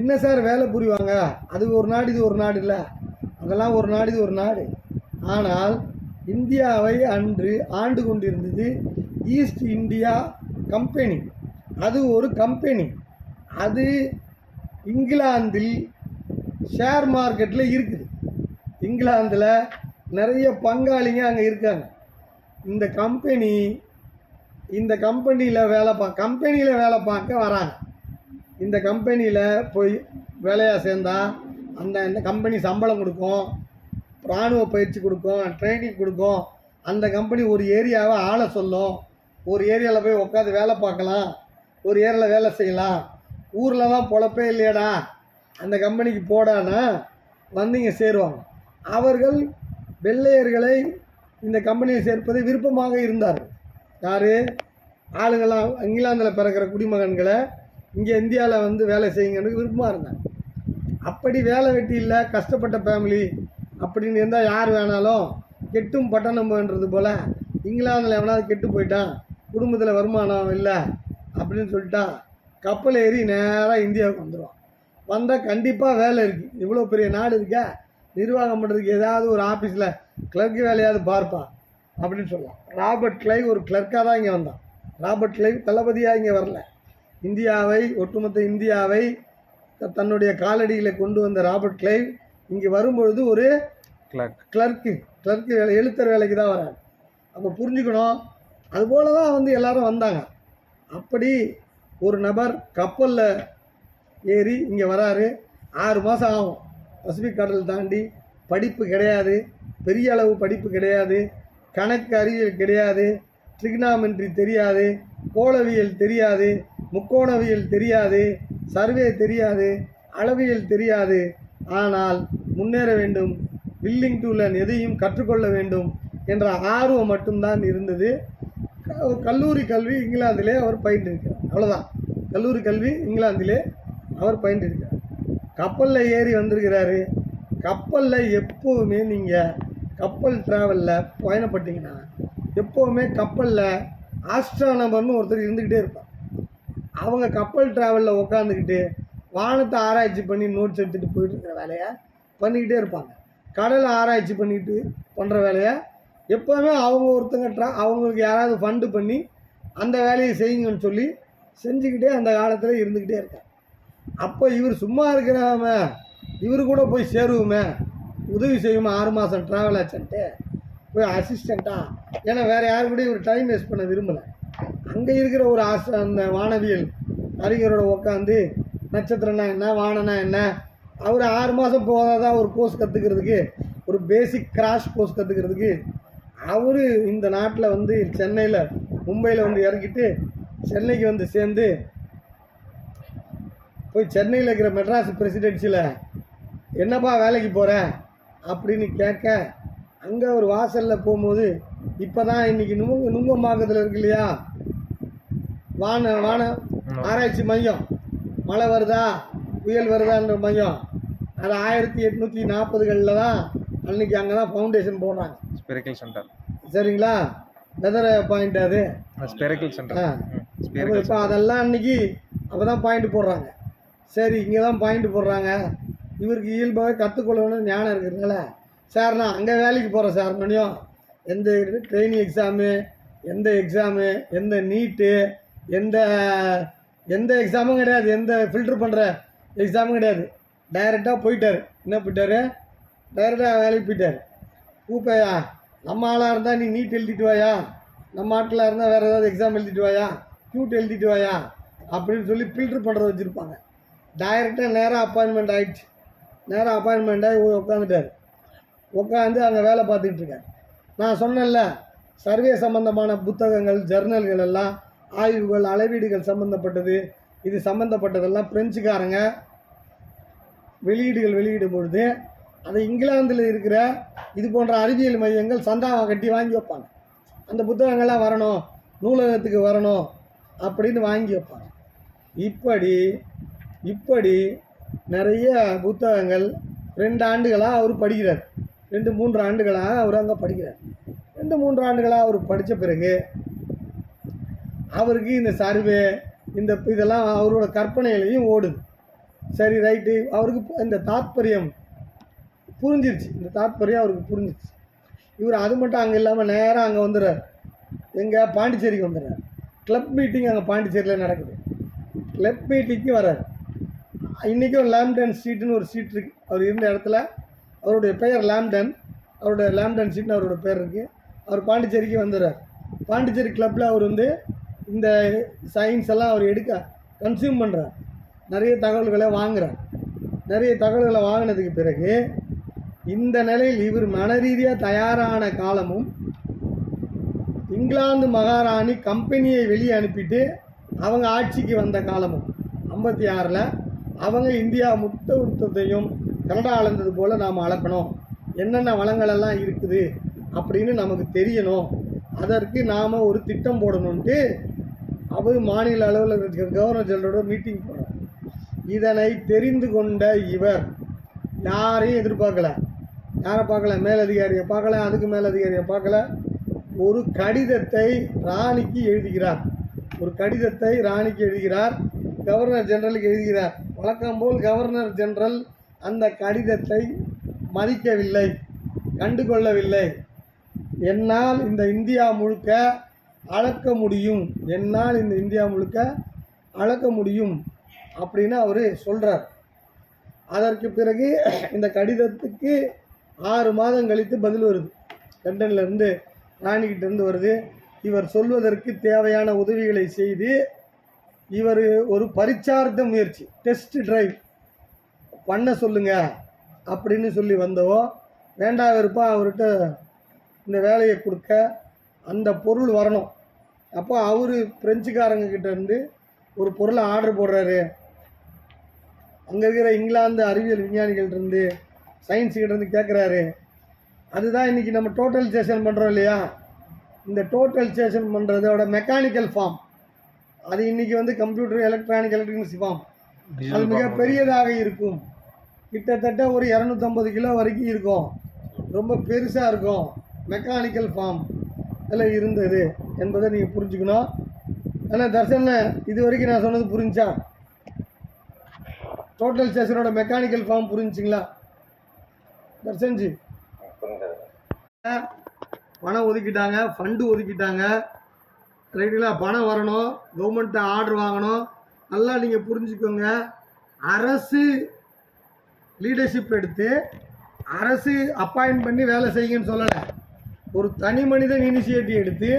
என்ன சார் வேலை புரிவாங்க? அது ஒரு நாடு இது ஒரு நாடு இல்லை. அதெல்லாம் ஒரு நாடு இது ஒரு நாடு. ஆனால் இந்தியாவை அன்று ஆண்டு கொண்டிருந்தது ஈஸ்ட் இந்தியா கம்பெனி அது ஒரு கம்பெனி அது இங்கிலாந்தில் ஷேர் மார்க்கெட்டில் இருக்குது. இங்கிலாந்தில் நிறைய பங்காளிங்க அங்கே இருக்காங்க. இந்த கம்பெனி இந்த கம்பெனியில் வேலை பா கம்பெனியில் வேலை பார்க்க வராங்க. இந்த கம்பெனியில் போய் வேலையாக சேர்ந்தால் அந்த இந்த கம்பெனி சம்பளம் கொடுக்கும் இராணுவ பயிற்சி கொடுக்கும் ட்ரைனிங் கொடுக்கும். அந்த கம்பெனி ஒரு ஏரியாவை ஆள சொல்லும். ஒரு ஏரியாவில் போய் உட்காந்து வேலை பார்க்கலாம். ஒரு ஏரியாவில் வேலை செய்யலாம். ஊரில் தான் பொழப்பே இல்லையாடா. அந்த கம்பெனிக்கு போடானா? வந்து இங்கே சேருவாங்க. அவர்கள் வெள்ளையர்களை இந்த கம்பெனியில் சேர்ப்பது விருப்பமாக இருந்தார் யார்? ஆளுங்களாம் இங்கிலாந்தில் பிறக்கிற குடிமகன்களை இங்கே இந்தியாவில் வந்து வேலை செய்யுங்கன்னு விருப்பமாக இருந்தாங்க. அப்படி வேலை வெட்டி இல்லை கஷ்டப்பட்ட ஃபேமிலி அப்படின்னு இருந்தால் யார் வேணாலும் கெட்டும் பட்டணம்ன்றது போல் இங்கிலாந்தில் எவனாவது கெட்டு போயிட்டான் குடும்பத்தில் வருமானம் இல்லை அப்படின்னு சொல்லிட்டா கப்பல் ஏறி நேராக இந்தியாவுக்கு வந்துடும் வந்தால் கண்டிப்பாக வேலை இருக்குது இவ்வளோ பெரிய நாடு இருக்கா நிர்வாகம் பண்ணுறதுக்கு ஏதாவது ஒரு ஆஃபீஸில் கிளர்க்கு வேலையாவது பார்ப்பா அப்படின்னு சொல்லலாம் ராபர்ட் கிளைவ் ஒரு கிளர்க்காக தான் இங்கே வந்தான். ராபர்ட் கிளைவ் தளபதியாக இங்கே வரல. இந்தியாவை ஒட்டுமொத்த இந்தியாவை தன்னுடைய காலடியில் கொண்டு வந்த ராபர்ட் கிளைவ் இங்கே வரும்பொழுது ஒரு கிளர்க் கிளர்க்கு கிளர்க்கு வேலை எழுத்தர் வேலைக்கு தான் வராங்க அப்போ புரிஞ்சுக்கணும். அதுபோல தான் வந்து எல்லாரும் வந்தாங்க. அப்படி ஒரு நபர் கப்பலில் ஏறி இங்கே வராரு. ஆறு மாதம் ஆகும். பசிபிக் கடல் தாண்டி படிப்பு கிடையாது. பெரிய அளவு படிப்பு கிடையாது. கணக்கு அறிவியல் கிடையாது. ட்ரிக்னாமெண்ட்ரி தெரியாது. கோளவியல் தெரியாது. முக்கோணவியல் தெரியாது சர்வே தெரியாது அளவியல் தெரியாது. ஆனால் முன்னேற வேண்டும் வில்லிங் டு லேர்ன் எதையும் கற்றுக்கொள்ள வேண்டும் என்ற ஆர்வம் மட்டும்தான் இருந்தது. க- கல்லூரி கல்வி இங்கிலாந்திலே அவர் பயின்றிருக்கிறார். அவ்வளோதான் கல்லூரி கல்வி இங்கிலாந்திலே அவர் பயின்றிருக்கிறார். கப்பலில் ஏறி வந்திருக்கிறாரு. கப்பலில் எப்போவுமே நீங்கள் கப்பல் ட்ராவலில் பயணப்பட்டீங்கன்னா எப்போவுமே கப்பலில் ஆஸ்ட்ரானமர்னு ஒருத்தர் இருந்துக்கிட்டே இருப்பார். அவங்க கப்பல் ட்ராவலில் உட்காந்துக்கிட்டு வானத்தை ஆராய்ச்சி பண்ணி நோட்ஸ் எடுத்துகிட்டு போயிட்டு இருக்கிற வேலையை பண்ணிக்கிட்டே இருப்பாங்க. கடலை ஆராய்ச்சி பண்ணிட்டு பண்ணுற வேலையை எப்போவுமே அவங்க ஒருத்தங்க ட்ரா அவங்களுக்கு யாராவது ஃபண்டு பண்ணி அந்த வேலையை செய்யுங்கன்னு சொல்லி செஞ்சுக்கிட்டே அந்த காலத்தில் இருந்துக்கிட்டே இருக்காங்க. அப்போ இவர் சும்மா இருக்கிறாம இவர் கூட போய் சேருவோமே உதவி செய்யுமா ஆறு மாதம் ட்ராவல் ஆச்சுன்ட்டு போய் அசிஸ்டண்ட்டாக ஏன்னா வேறு யாரு கூட இவர் டைம் வேஸ்ட் பண்ண விரும்பலை. அங்கே இருக்கிற ஒரு ஆசை அந்த வானவியல் அறிஞரோட உட்காந்து நட்சத்திரம்னா என்ன வானனா என்ன? அவர் ஆறு மாதம் போகாதான் ஒரு கோர்ஸ் கற்றுக்கிறதுக்கு ஒரு பேசிக் கிராஷ் கோர்ஸ் கற்றுக்கிறதுக்கு அவர் இந்த நாட்டில் வந்து சென்னையில் மும்பையில் வந்து இறக்கிட்டு சென்னைக்கு வந்து சேர்ந்து போய் சென்னையில் இருக்கிற மெட்ராஸ் பிரசிடென்சியில் என்னப்பா வேலைக்கு போகிற அப்படின்னு கேட்க அங்கே ஒரு வாசலில் போகும்போது இப்போ தான் இன்றைக்கி நுங்க நுங்கம்பாக்கத்தில் இருக்கு இல்லையா? வான வான. ஆராய்ச்சி மையம். மழை வருதா? புயல் வருதான்ற மையம். அது ஆயிரத்தி எட்நூற்றி நாற்பதுகளில் தான் அன்னைக்கு அங்கே தான் ஃபவுண்டேஷன் போடுறாங்க. ஸ்பெரிக்கல் சென்டர் சரிங்களா? வெதர் பாயிண்ட் அது. ஸ்பெரிக்கல் சென்டர் ஆ. ஸ்பெரிக்கல் இப்போ அதெல்லாம் அன்னைக்கு அப்போ தான் பாயிண்ட் போடுறாங்க. சரி இங்கே தான் பாயிண்ட் போடுறாங்க. இவருக்கு இயல்பாகவே கற்றுக்கொள்ளணும்னு ஞானம் இருக்கிறதுனால சார் நான் அங்கே வேலைக்கு போகிறேன் சார் மணியும். எந்த ட்ரைனிங் எக்ஸாமு எந்த எக்ஸாமு எந்த நீட்டு எந்த எந்த எக்ஸாமும் கிடையாது. எந்த ஃபில்டர் பண்ணுற எக்ஸாமும் கிடையாது. டைரெக்டாக போயிட்டார். என்ன போயிட்டாரு? டைரெக்டாக வேலைக்கு போயிட்டார். கூப்பையா நம்ம ஆளாக இருந்தால் நீ நீட் எழுதிட்டு வாயா? நம்ம ஆட்டில் இருந்தால் வேறு ஏதாவது எக்ஸாம் எழுதிட்டு வாயா? க்யூட் எழுதிட்டு வாயா? அப்படின்னு சொல்லி ஃபில்டர் பண்ணுறத வச்சுருப்பாங்க. டைரெக்டாக நேராக அப்பாயின்மெண்ட் ஆகிடுச்சு நேராக அப்பாயின்மெண்ட் ஆகி உட்காந்துட்டார் உட்காந்து அங்கே வேலை பார்த்துக்கிட்டு இருக்கார். நான் சொன்னேன்ல சர்வே சம்பந்தமான புத்தகங்கள் ஜர்னல்கள் எல்லாம் ஆய்வுகள் அளவீடுகள் சம்மந்தப்பட்டது இது சம்மந்தப்பட்டதெல்லாம் பிரெஞ்சுக்காரங்க வெளியீடுகள் வெளியிடும் பொழுது அதை இங்கிலாந்தில் இருக்கிற இது போன்ற அறிவியல் மையங்கள் சந்தாவை கட்டி வாங்கி வைப்பாங்க. அந்த புத்தகங்கள்லாம் வரணும் நூலகத்துக்கு வரணும் அப்படின்னு வாங்கி வைப்பாங்க. இப்படி இப்படி நிறைய புத்தகங்கள் ரெண்டு ஆண்டுகளாக அவர் படிக்கிறார். ரெண்டு மூன்று ஆண்டுகளாக அவர் அங்கே படிக்கிறார். ரெண்டு மூன்று ஆண்டுகளாக அவர் படித்த பிறகு அவருக்கு இந்த சர்வே இந்த இதெல்லாம் அவரோட கற்பனையிலையும் ஓடுது. சரி ரைட்டு. அவருக்கு இந்த தாத்பரியம் புரிஞ்சிருச்சு. இந்த தாத்பரியம் அவருக்கு புரிஞ்சிருச்சு. இவர் அது மட்டும் அங்கே இல்லாமல் நேராக அங்கே வந்துடுறார் எங்கே? பாண்டிச்சேரிக்கு வந்துடுறார் கிளப் மீட்டிங் அங்கே பாண்டிச்சேரியில் நடக்குது. கிளப் மீட்டிங்க்கு வர்றார் இன்றைக்கும் லேம்டன் ஸ்ட்ரீட்னு ஒரு ஸ்ட்ரீட் இருக்குது அவர் இருந்த இடத்துல அவருடைய பெயர் லேம்டன். அவருடைய லேம்டன் ஸ்ட்ரீட்னு அவரோட பேர் இருக்குது அவர் பாண்டிச்சேரிக்கு வந்துடுறார் பாண்டிச்சேரி கிளப்பில் அவர் வந்து இந்த சயின்ஸ் எல்லாம் அவர் எடுக்க கன்சியூம் பண்ணுறார் நிறைய தகவல்களை வாங்குகிறார் நிறைய தகவல்களை வாங்கினதுக்கு பிறகு இந்த நிலையில் இவர் மன ரீதியாக தயாரான காலமும் இங்கிலாந்து மகாராணி கம்பெனியை வெளியே அனுப்பிட்டு அவங்க ஆட்சிக்கு வந்த காலமும் ஐம்பத்தி ஆறில் அவங்க இந்தியா முத்த முத்தத்தையும் கனடா அளந்தது போல் நாம் அளக்கணும். என்னென்ன வளங்களெல்லாம் இருக்குது அப்படின்னு நமக்கு தெரியணும். அதற்கு நாம் ஒரு திட்டம் போடணுன்ட்டு அப்போது மாநில அளவில் இருக்கிற கவர்னர் ஜெனரலோட மீட்டிங் போகிறார் இதனை தெரிந்து கொண்ட இவர் யாரையும் எதிர்பார்க்கல. யாரை பார்க்கல? மேலதிகாரியை பார்க்கல. அதுக்கு மேலதிகாரியை பார்க்கல. ஒரு கடிதத்தை ராணிக்கு எழுதுகிறார். ஒரு கடிதத்தை ராணிக்கு எழுதுகிறார். கவர்னர் ஜெனரலுக்கு எழுதுகிறார். வழக்கம் போல் கவர்னர் ஜெனரல் அந்த கடிதத்தை மதிக்கவில்லை கண்டுகொள்ளவில்லை. என்னால் இந்த இந்தியா முழுக்க அளக்க முடியும். என்னால் இந்த இந்தியா முழுக்க அளக்க முடியும் அப்படின்னு அவர் சொல்கிறார் அதற்கு பிறகு இந்த கடிதத்துக்கு ஆறு மாதம் கழித்து பதில் வருது. லண்டன்லேருந்து ராணிக்கிட்டேருந்து வருது. இவர் சொல்வதற்கு தேவையான உதவிகளை செய்து இவர் ஒரு பரிச்சார்த்த முயற்சி டெஸ்ட் டிரைவ் பண்ண சொல்லுங்கள் அப்படின்னு சொல்லி வந்தவோ வேண்டா வெறுப்பா அவர்கிட்ட இந்த வேலையை கொடுக்க அந்த பொருள் வரணும். அப்போ அவர் பிரெஞ்சுக்காரங்க கிட்ட இருந்து ஒரு பொருளை ஆர்டர் போடுறாரு. அங்கே இருக்கிற இங்கிலாந்து அறிவியல் விஞ்ஞானிகள்ட்ட இருந்து சயின்ஸ் கிட்ட இருந்து கேட்குறாரு அதுதான் இன்றைக்கி நம்ம டோட்டல் ஸ்டேஷன் பண்ணுறோம் இல்லையா? இந்த டோட்டல் ஸ்டேஷன் பண்ணுறதோட மெக்கானிக்கல் ஃபார்ம் அது இன்றைக்கி வந்து கம்ப்யூட்டர் எலக்ட்ரானிக் எலக்ட்ரானிக்ஸ் ஃபார்ம் அது மிக பெரியதாக இருக்கும். கிட்டத்தட்ட ஒரு இரநூத்தம்பது கிலோ வரைக்கும் இருக்கும். ரொம்ப பெருசாக இருக்கும். மெக்கானிக்கல் ஃபார்ம் அதில் இருந்தது என்பதை நீங்கள் புரிஞ்சுக்கணும். ஆனால் தர்சன இது வரைக்கும் நான் சொன்னது புரிஞ்சா? டோட்டல் ஸ்டேஷனோட மெக்கானிக்கல் ஃபார்ம் புரிஞ்சுங்களா? தர்சன்ஜி. பணம் ஒதுக்கிட்டாங்க ஃபண்டு ஒதுக்கிட்டாங்க. ரைட்டுங்களா பணம் வரணும் கவர்மெண்ட்டை ஆர்டர் வாங்கணும். நல்லா நீங்கள் புரிஞ்சுக்கோங்க. அரசு லீடர்ஷிப் எடுத்து அரசு அப்பாயின்ட் பண்ணி வேலை செய்யுங்கன்னு சொல்லலை. ஒரு தனி மனிதன் இனிஷியேட்டிவ் எடுத்து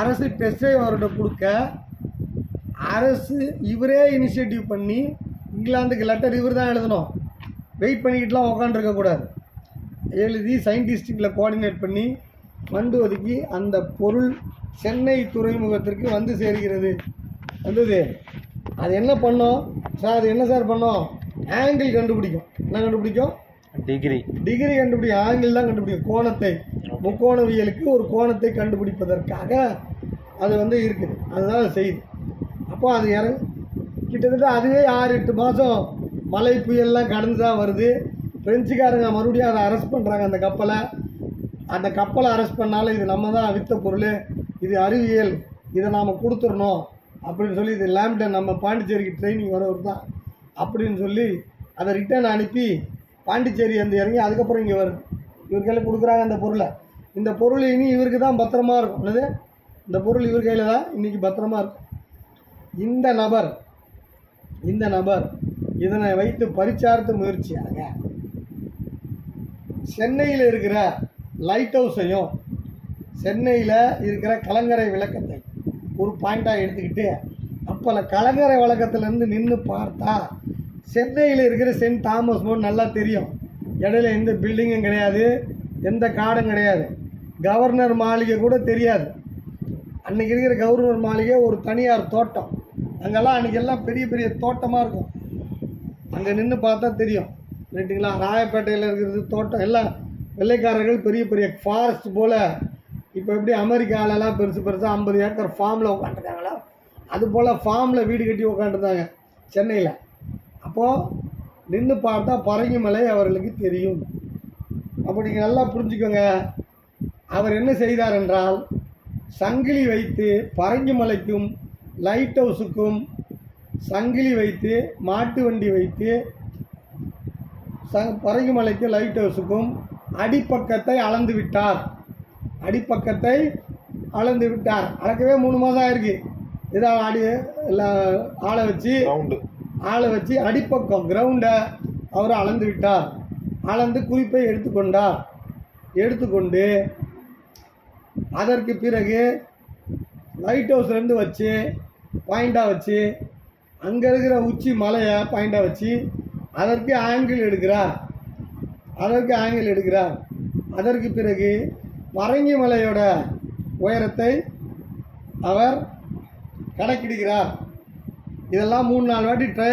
அரசு டெஸ்டை அவர்கிட்ட கொடுக்க அரசு இவரே இனிஷியேட்டிவ் பண்ணி இங்கிலாந்துக்கு லெட்டர் இவர் தான் எழுதணும். வெயிட் பண்ணிக்கிட்டுலாம் உக்காண்டிருக்கக்கூடாது எழுதி சயின்டிஸ்ட்டுகளை கோஆர்டினேட் பண்ணி ஃபண்டு ஒதுக்கி அந்த பொருள் சென்னை துறைமுகத்திற்கு வந்து சேர்கிறது. வந்தது. அது என்ன பண்ணோம்? சார் அது என்ன சார் பண்ணோம்? ஆங்கிள் கண்டுபிடிக்கும். என்ன கண்டுபிடிக்கும்? டிகிரி டிகிரி கண்டுபிடிக்கும். ஆங்கிள் தான் கண்டுபிடிக்கும். கோணத்தை. முக்கோணவியலுக்கு ஒரு கோணத்தை கண்டுபிடிப்பதற்காக அது வந்து இருக்குது. அதுதான் செய்யுது. அப்போ அது இறங்க கிட்டத்தட்ட அதுவே ஆறு எட்டு மாதம் மழை புயல்லாம் கடந்து தான் வருது. பிரெஞ்சுக்காரங்க மறுபடியும் அதை அரெஸ்ட் பண்ணுறாங்க அந்த கப்பலை. அந்த கப்பலை அரெஸ்ட் பண்ணாலும் இது நம்ம தான் விற்ற பொருள். இது அறிவியல். இதை நாம் கொடுத்துடணும் அப்படின்னு சொல்லி இது லேம்டன் நம்ம பாண்டிச்சேரிக்கு ட்ரைனிங் வரவர் தான் அப்படின்னு சொல்லி அதை ரிட்டர்ன் அனுப்பி பாண்டிச்சேரி வந்து இறங்கி அதுக்கப்புறம் இங்கே வரும் இவர் கொடுக்குறாங்க அந்த பொருளை. இந்த பொருள் இனி இவருக்கு தான் பத்திரமா இருக்கும். அல்லது இந்த பொருள் இவர் கையில் தான் இன்றைக்கி பத்திரமா இருக்கும். இந்த நபர் இந்த நபர் இதனை வைத்து பரிச்சார்த்த முயற்சியாக சென்னையில் இருக்கிற லைட் ஹவுஸையும் சென்னையில் இருக்கிற கலங்கரை விளக்கத்தை ஒரு பாயிண்டாக எடுத்துக்கிட்டு அப்போ கலங்கரை விளக்கத்துலேருந்து நின்று பார்த்தா சென்னையில் இருக்கிற சென்ட் தாமஸ் மோன் நல்லா தெரியும். இடையில எந்த பில்டிங்கும் கிடையாது எந்த காடும் கிடையாது. கவர்னர் மாளிகை கூட தெரியாது. அன்றைக்கி இருக்கிற கவர்னர் மாளிகை ஒரு தனியார் தோட்டம். அங்கெல்லாம் அன்றைக்கெல்லாம் பெரிய பெரிய தோட்டமாக இருக்கும். அங்கே நின்று பார்த்தா தெரியும். ரைட்டுங்களா ராயப்பேட்டையில் இருக்கிறது தோட்டம். எல்லாம் வெள்ளைக்காரர்கள் பெரிய பெரிய ஃபாரஸ்ட் போல் இப்போ எப்படி அமெரிக்காவிலலாம் பெருசு பெருசாக ஐம்பது ஏக்கர் ஃபார்மில் உட்காந்துருக்காங்களோ அது போல் ஃபார்மில் வீடு கட்டி உட்காந்துருந்தாங்க சென்னையில். அப்போது நின்று பார்த்தா பரங்கிமலை அவர்களுக்கு தெரியும். அப்போ நீங்கள் நல்லா புரிஞ்சுக்கோங்க. அவர் என்ன செய்தார் என்றால் சங்கிலி வைத்து பரங்கிமலைக்கும் லைட் ஹவுஸுக்கும் சங்கிலி வைத்து மாட்டு வண்டி வைத்து ச பரங்கிமலைக்கு லைட் ஹவுஸுக்கும் அடிப்பக்கத்தை அளந்து விட்டார். அடிப்பக்கத்தை அளந்து விட்டார். அளக்கவே மூணு மாதம் ஆயிருக்கு. இதை அடி ஆளை வச்சு ஆளை வச்சு அடிப்பக்கம் கிரவுண்டை அவர் அளந்து விட்டார். அளந்து குறிப்பை எடுத்துக்கொண்டார். எடுத்துக்கொண்டு அதற்கு பிறகு லைட் ஹவுஸ்லேருந்து வச்சு பாயிண்டாக வச்சு அங்கே இருக்கிற உச்சி மலையை பாயிண்டாக வச்சு அதற்கு ஆங்கிள் எடுக்கிறார். அதற்கு ஆங்கிள் எடுக்கிறார். அதற்கு பிறகு பரங்கி மலையோட உயரத்தை அவர் கணக்கிடுகிறார். இதெல்லாம் மூணு நாலு வாட்டி ட்ரை